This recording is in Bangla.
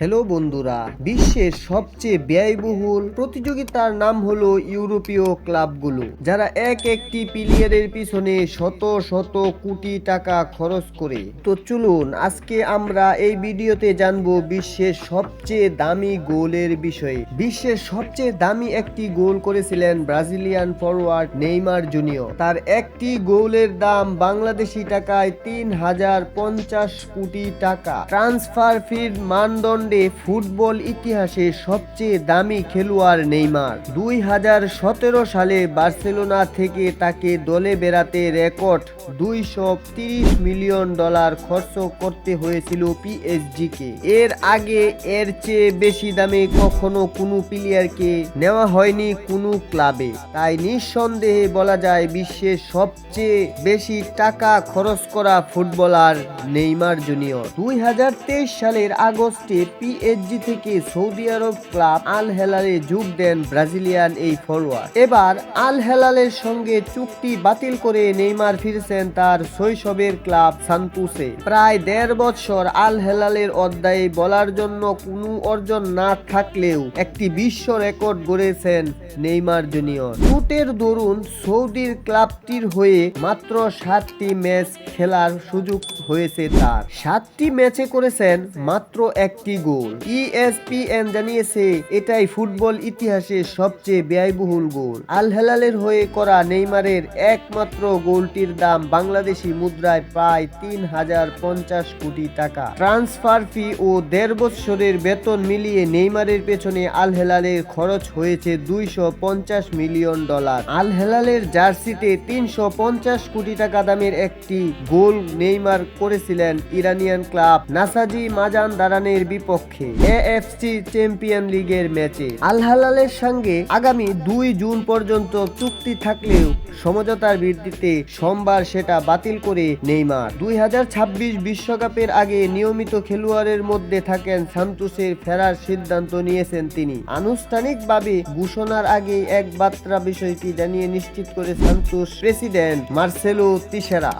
হ্যালো বন্ধুরা, বিশ্বের সবচেয়ে ব্যয়বহুল প্রতিযোগিতার নাম হলো ইউরোপীয় ক্লাবগুলো, যারা এক একটি প্লেয়ারের পিছনে শত শত কোটি টাকা খরচ করে। তো চলুন, আজকে আমরা এই ভিডিওতে জানব বিশ্বের সবচেয়ে দামি গোলের বিষয়ে। বিশ্বের সবচেয়ে দামি একটি গোল করেছিলেন ব্রাজিলিয়ান ফরওয়ার্ড নেইমার জুনিয়র। তার একটি গোলের দাম বাংলাদেশি টাকায় তিন হাজার পঞ্চাশ কোটি টাকা। ট্রান্সফার ফির মানদণ্ডে ফুটবল ইতিহাসে সবচেয়ে দামি খেলোয়াড় নেইমার। দুই হাজার সতেরো সালে বার্সেলোনা থেকে তাকে দলে বেড়াতে রেকর্ড দুইশো তিরিশ মিলিয়ন ডলার খরচ করতে হয়েছিল পিএসজি কে এর আগে এর চেয়ে বেশি দামে কখনো কোনো প্লেয়ারকে নেওয়া হয়নি কোনো ক্লাবে। তাই নিঃসন্দেহে বলা যায় বিশ্বের সবচেয়ে বেশি টাকা খরচ করা ফুটবলার নেইমার জুনিয়র। দুই হাজার তেইশ সালের আগস্টে পিএসজি থেকে সৌদি আরব ক্লাব আল হেলালে যোগ দেন ব্রাজিলিয়ান এই ফরওয়ার্ড এবার আল হেলালের সঙ্গে চুক্তি বাতিল করে নেইমার ফিরছেন তার শৈশবের ক্লাব সান্তুসে প্রায় দেড় বছর আল হেলালের অধ্যায়ে বলার জন্য কোনো অর্জন না থাকলেও একটি বিশ্ব রেকর্ড গড়েছেন নেইমার জুনিয়র টুটের দরুন সৌদির ক্লাবটির হয়ে মাত্র সাতটি ম্যাচ খেলার সুযোগ হয়েছে তার। সাতটি ম্যাচে করেছেন মাত্র একটি গোল। E ইএসপিএন জানিয়েছে, এটাই ফুটবল ইতিহাসে সবচেয়ে ব্যয়বহুল গোল। আল হেলালের হয়ে করা নেইমারের একমাত্র গোলটির দাম বাংলাদেশি মুদ্রায় প্রায় তিন হাজার পঞ্চাশ কোটি টাকা। ট্রান্সফার ফি ও দেড় বৎসরের বেতন মিলিয়ে নেইমারের পেছনে আল হেলালের খরচ হয়েছে দুইশো পঞ্চাশ মিলিয়ন ডলার। আল হেলালের জার্সিতে তিনশো পঞ্চাশ কোটি টাকা দামের একটি গোল নেইমার করেছিলেন ইরানিয়ান ক্লাব নাসাজি মাজান দারানের বিপক্ষে এএফসি চ্যাম্পিয়ন লিগের ম্যাচে আল হালালের সঙ্গে আগামী দুই জুন পর্যন্ত চুক্তি থাকলেও সমঝোতার ভিত্তিতে সোমবার সেটা বাতিল করে নেইমার। দুই বিশ্বকাপের আগে নিয়মিত খেলোয়াড়ের মধ্যে থাকেন সান্তোসের ফেরার সিদ্ধান্ত নিয়েছেন তিনি। আনুষ্ঠানিকভাবে ঘোষণার আগে এক বার্তা বিষয়টি জানিয়ে নিশ্চিত করে সান্তোস প্রেসিডেন্ট মার্সেলো তিসেরা।